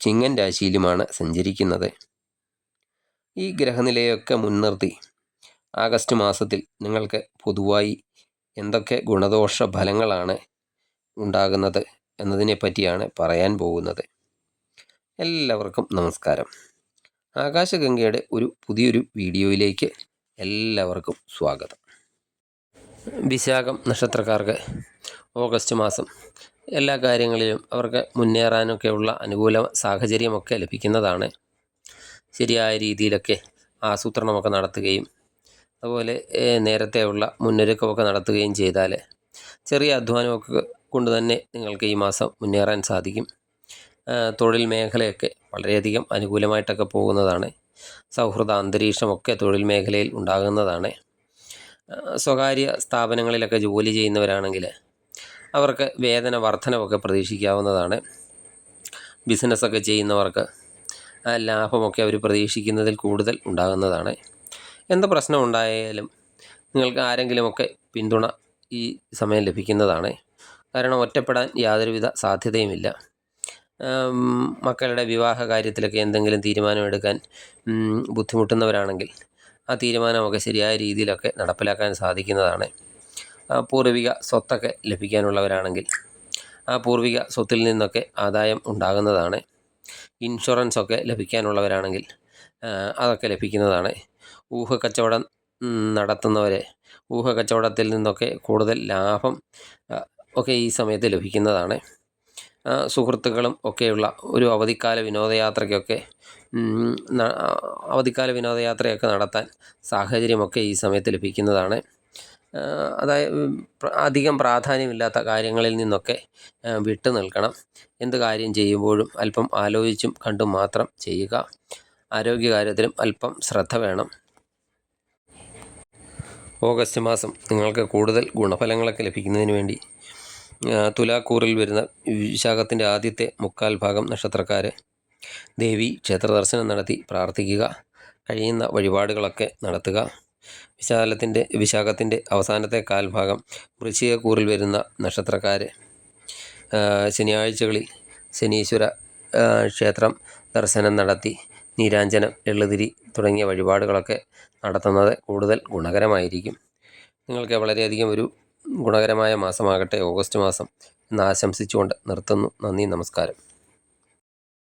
ചിങ്ങൻ രാശിയിലുമാണ് സഞ്ചരിക്കുന്നത്. ഈ ഗ്രഹനിലയൊക്കെ മുൻനിർത്തി ആഗസ്റ്റ് മാസത്തിൽ നിങ്ങൾക്ക് പൊതുവായി എന്തൊക്കെ ഗുണദോഷ ഫലങ്ങളാണ് ഉണ്ടാകുന്നത് എന്നതിനെ പറ്റിയാണ് പറയാൻ പോകുന്നത്. എല്ലാവർക്കും നമസ്കാരം. ആകാശഗംഗയുടെ ഒരു പുതിയൊരു വീഡിയോയിലേക്ക് എല്ലാവർക്കും സ്വാഗതം. വിശാഖം നക്ഷത്രക്കാർക്ക് ഓഗസ്റ്റ് മാസം എല്ലാ കാര്യങ്ങളിലും അവർക്ക് മുന്നേറാനൊക്കെയുള്ള അനുകൂല സാഹചര്യമൊക്കെ ലഭിക്കുന്നതാണ്. ശരിയായ രീതിയിലൊക്കെ ആസൂത്രണമൊക്കെ നടത്തുകയും അതുപോലെ നേരത്തെയുള്ള മുന്നൊരുക്കമൊക്കെ നടത്തുകയും ചെയ്താൽ ചെറിയ അധ്വാനമൊക്കെ കൊണ്ട് തന്നെ നിങ്ങൾക്ക് ഈ മാസം മുന്നേറാൻ സാധിക്കും. തൊഴിൽ മേഖലയൊക്കെ വളരെയധികം അനുകൂലമായിട്ടൊക്കെ പോകുന്നതാണ്. സൗഹൃദ അന്തരീക്ഷമൊക്കെ തൊഴിൽ മേഖലയിൽ ഉണ്ടാകുന്നതാണ്. സ്വകാര്യ സ്ഥാപനങ്ങളിലൊക്കെ ജോലി ചെയ്യുന്നവരാണെങ്കിൽ അവർക്ക് വേതന വർധനവൊക്കെ പ്രതീക്ഷിക്കാവുന്നതാണ്. ബിസിനസ്സൊക്കെ ചെയ്യുന്നവർക്ക് ലാഭമൊക്കെ അവർ പ്രതീക്ഷിക്കുന്നതിൽ കൂടുതൽ ഉണ്ടാകുന്നതാണ്. എന്ത് പ്രശ്നം ഉണ്ടായാലും നിങ്ങൾക്ക് ആരെങ്കിലുമൊക്കെ പിന്തുണ ഈ സമയം ലഭിക്കുന്നതാണ്. കാരണം ഒറ്റപ്പെടാൻ യാതൊരുവിധ സാധ്യതയുമില്ല. മക്കളുടെ വിവാഹ കാര്യത്തിലൊക്കെ എന്തെങ്കിലും തീരുമാനമെടുക്കാൻ ബുദ്ധിമുട്ടുന്നവരാണെങ്കിൽ ആ തീരുമാനമൊക്കെ ശരിയായ രീതിയിലൊക്കെ നടപ്പിലാക്കാൻ സാധിക്കുന്നതാണ്. പൂർവിക സ്വത്തൊക്കെ ലഭിക്കാനുള്ളവരാണെങ്കിൽ ആ പൂർവിക സ്വത്തിൽ നിന്നൊക്കെ ആദായം ഉണ്ടാകുന്നതാണ്. ഇൻഷുറൻസ് ഒക്കെ ലഭിക്കാനുള്ളവരാണെങ്കിൽ അതൊക്കെ ലഭിക്കുന്നതാണ്. ഊഹക്കച്ചവടം നടത്തുന്നവരെ ഊഹക്കച്ചവടത്തിൽ നിന്നൊക്കെ കൂടുതൽ ലാഭം ഒക്കെ ഈ സമയത്ത് ലഭിക്കുന്നതാണ്. സുഹൃത്തുക്കളും ഒക്കെയുള്ള ഒരു അവധിക്കാല വിനോദയാത്രയ്ക്കൊക്കെ അവധിക്കാല വിനോദയാത്രയൊക്കെ നടത്താൻ സാഹചര്യമൊക്കെ ഈ സമയത്ത് ലഭിക്കുന്നതാണ്. അതായത് അധികം പ്രാധാന്യമില്ലാത്ത കാര്യങ്ങളിൽ നിന്നൊക്കെ വിട്ടു നിൽക്കണം. എന്ത് കാര്യം ചെയ്യുമ്പോഴും അല്പം ആലോചിച്ചും കണ്ടും മാത്രം ചെയ്യുക. ആരോഗ്യകാര്യത്തിലും അല്പം ശ്രദ്ധ വേണം. ഓഗസ്റ്റ് മാസം നിങ്ങൾക്ക് കൂടുതൽ ഗുണഫലങ്ങളൊക്കെ ലഭിക്കുന്നതിന് വേണ്ടി തുലാക്കൂറിൽ വരുന്ന വിശാഖത്തിന്റെ ആദ്യത്തെ മുക്കാൽ ഭാഗം നക്ഷത്രക്കാർ ദേവി ക്ഷേത്ര ദർശനം നടത്തി പ്രാർത്ഥിക്കുക. കഴിയുന്ന വഴിപാടുകളൊക്കെ നടത്തുക. വിശാലത്തിന്റെ വിശാഖത്തിന്റെ അവസാനത്തെ കാൽഭാഗം വൃശ്ചികക്കൂറിൽ വരുന്ന നക്ഷത്രക്കാർ ശനിയാഴ്ചകളിൽ ശനീശ്വര ക്ഷേത്രം ദർശനം നടത്തി നീരാഞ്ജനം എള്ളുതിരി തുടങ്ങിയ വഴിപാടുകളൊക്കെ നടത്തുന്നത് കൂടുതൽ ഗുണകരമായിരിക്കും. നിങ്ങൾക്ക് വളരെയധികം ഒരു ഗുണകരമായ മാസമാകട്ടെ. ഓഗസ്റ്റ് മാസം എന്ന് ആശംസിച്ചുകൊണ്ട് നിർത്തുന്നു. നന്ദി നമസ്കാരം.